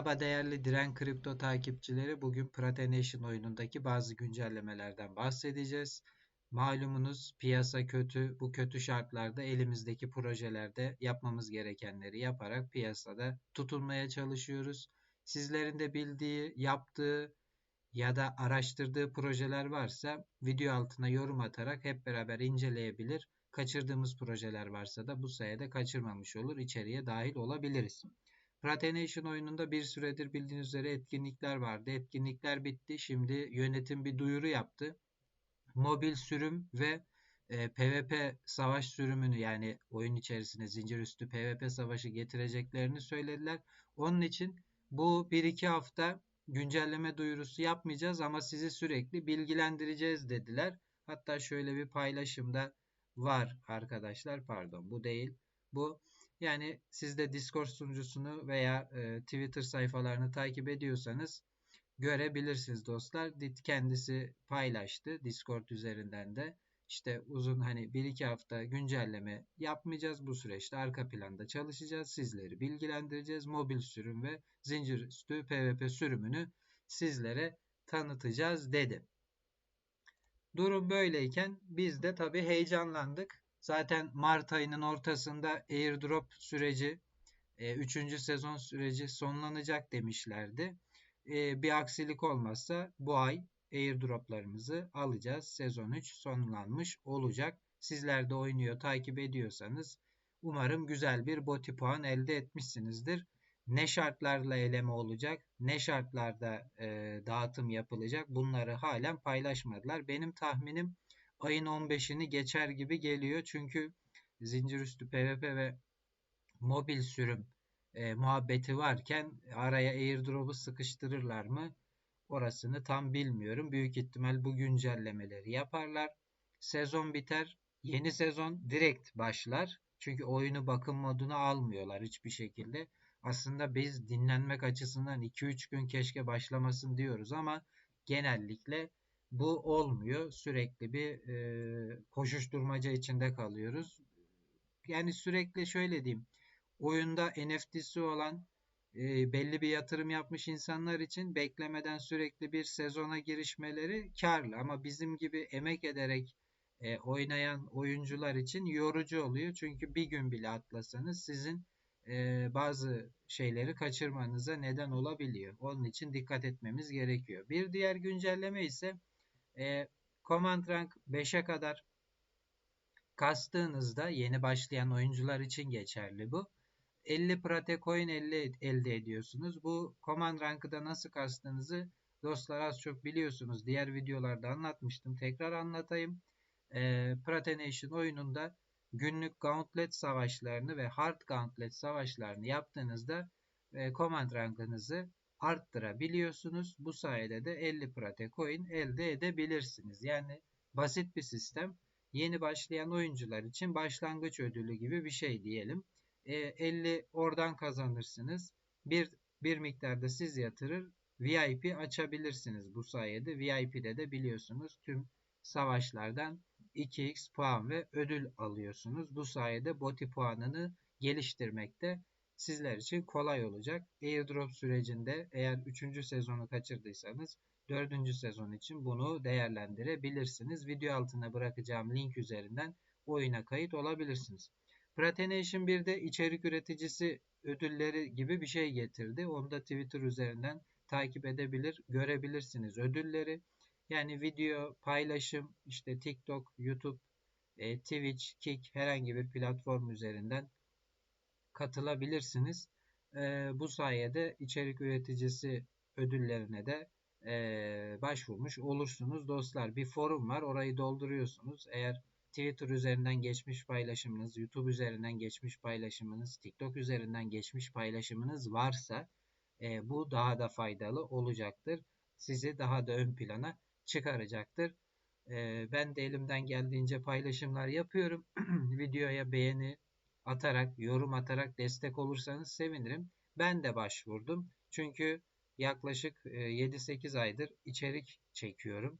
Merhaba değerli Diren Kripto takipçileri. Bugün Pratenation oyunundaki bazı güncellemelerden bahsedeceğiz. Malumunuz piyasa kötü. Bu kötü şartlarda elimizdeki projelerde yapmamız gerekenleri yaparak piyasada tutunmaya çalışıyoruz. Sizlerin de bildiği, yaptığı ya da araştırdığı projeler varsa video altına yorum atarak hep beraber inceleyebilir. Kaçırdığımız projeler varsa da bu sayede kaçırmamış olur, içeriye dahil olabiliriz. Pratenation oyununda bir süredir bildiğiniz üzere etkinlikler vardı. Etkinlikler bitti. Şimdi yönetim bir duyuru yaptı. Mobil sürüm ve e, PvP savaş sürümünü yani oyun içerisine zincir üstü PvP savaşı getireceklerini söylediler. Onun için bu 1-2 hafta güncelleme duyurusu yapmayacağız ama sizi sürekli bilgilendireceğiz dediler. Hatta şöyle bir paylaşımda var arkadaşlar. Pardon bu değil. Bu yani siz de Discord sunucusunu veya e, Twitter sayfalarını takip ediyorsanız görebilirsiniz dostlar. Kendisi paylaştı Discord üzerinden de. İşte uzun hani 1-2 hafta güncelleme yapmayacağız bu süreçte. Arka planda çalışacağız. Sizleri bilgilendireceğiz. Mobil sürüm ve zincir üstü PvP sürümünü sizlere tanıtacağız dedi. Durum böyleyken biz de tabii heyecanlandık. Zaten Mart ayının ortasında airdrop süreci, 3. E, sezon süreci sonlanacak demişlerdi. E, bir aksilik olmazsa bu ay airdroplarımızı alacağız. Sezon 3 sonlanmış olacak. Sizler de oynuyor takip ediyorsanız umarım güzel bir boti puan elde etmişsinizdir. Ne şartlarla eleme olacak, ne şartlarda e, dağıtım yapılacak bunları halen paylaşmadılar. Benim tahminim ayın 15'ini geçer gibi geliyor. Çünkü zincirüstü PvP ve mobil sürüm e, muhabbeti varken araya airdrop'u sıkıştırırlar mı? Orasını tam bilmiyorum. Büyük ihtimal bu güncellemeleri yaparlar. Sezon biter. Yeni sezon direkt başlar. Çünkü oyunu bakım moduna almıyorlar hiçbir şekilde. Aslında biz dinlenmek açısından 2-3 gün keşke başlamasın diyoruz ama genellikle bu olmuyor. Sürekli bir e, koşuşturmaca içinde kalıyoruz. Yani sürekli şöyle diyeyim. Oyunda NFT'si olan e, belli bir yatırım yapmış insanlar için beklemeden sürekli bir sezona girişmeleri karlı. Ama bizim gibi emek ederek e, oynayan oyuncular için yorucu oluyor. Çünkü bir gün bile atlasanız sizin e, bazı şeyleri kaçırmanıza neden olabiliyor. Onun için dikkat etmemiz gerekiyor. Bir diğer güncelleme ise e, Command Rank 5'e kadar kastığınızda yeni başlayan oyuncular için geçerli bu. 50 Prate Coin 50 elde ediyorsunuz. Bu Command Rank'ı da nasıl kastığınızı dostlar az çok biliyorsunuz. Diğer videolarda anlatmıştım. Tekrar anlatayım. E, Prate Nation oyununda günlük Gauntlet savaşlarını ve Hard Gauntlet savaşlarını yaptığınızda e, Command Rank'ınızı arttırabiliyorsunuz. Bu sayede de 50 Prate Coin elde edebilirsiniz. Yani basit bir sistem. Yeni başlayan oyuncular için başlangıç ödülü gibi bir şey diyelim. E, 50 oradan kazanırsınız. Bir, bir miktarda siz yatırır VIP açabilirsiniz bu sayede. VIP'de de biliyorsunuz tüm savaşlardan 2x puan ve ödül alıyorsunuz. Bu sayede boti puanını geliştirmekte sizler için kolay olacak. Airdrop sürecinde eğer 3. sezonu kaçırdıysanız 4. sezon için bunu değerlendirebilirsiniz. Video altına bırakacağım link üzerinden oyuna kayıt olabilirsiniz. Pratenation 1'de içerik üreticisi ödülleri gibi bir şey getirdi. Onu da Twitter üzerinden takip edebilir, görebilirsiniz ödülleri. Yani video, paylaşım, işte TikTok, YouTube, e, Twitch, Kick herhangi bir platform üzerinden katılabilirsiniz. E, bu sayede içerik üreticisi ödüllerine de e, başvurmuş olursunuz. Dostlar bir forum var orayı dolduruyorsunuz. Eğer Twitter üzerinden geçmiş paylaşımınız, YouTube üzerinden geçmiş paylaşımınız, TikTok üzerinden geçmiş paylaşımınız varsa e, bu daha da faydalı olacaktır. Sizi daha da ön plana çıkaracaktır. E, ben de elimden geldiğince paylaşımlar yapıyorum. Videoya beğeni, atarak, yorum atarak destek olursanız sevinirim. Ben de başvurdum. Çünkü yaklaşık 7-8 e, aydır içerik çekiyorum.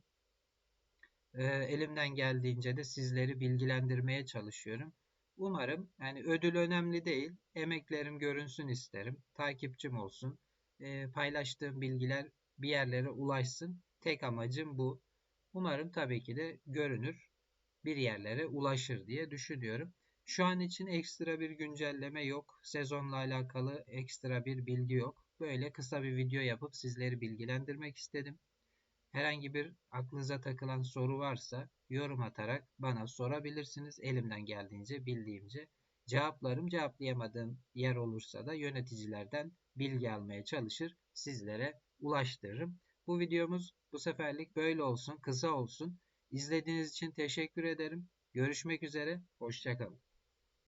E, elimden geldiğince de sizleri bilgilendirmeye çalışıyorum. Umarım yani ödül önemli değil. Emeklerim görünsün isterim. Takipçim olsun. e, paylaştığım bilgiler bir yerlere ulaşsın. Tek amacım bu. Umarım tabii ki de görünür, bir yerlere ulaşır diye düşünüyorum. Şu an için ekstra bir güncelleme yok. Sezonla alakalı ekstra bir bilgi yok. Böyle kısa bir video yapıp sizleri bilgilendirmek istedim. Herhangi bir aklınıza takılan soru varsa yorum atarak bana sorabilirsiniz. Elimden geldiğince, bildiğimce cevaplarım. Cevaplayamadığım yer olursa da yöneticilerden bilgi almaya çalışır, sizlere ulaştırırım. Bu videomuz bu seferlik böyle olsun, kısa olsun. İzlediğiniz için teşekkür ederim. Görüşmek üzere, hoşçakalın.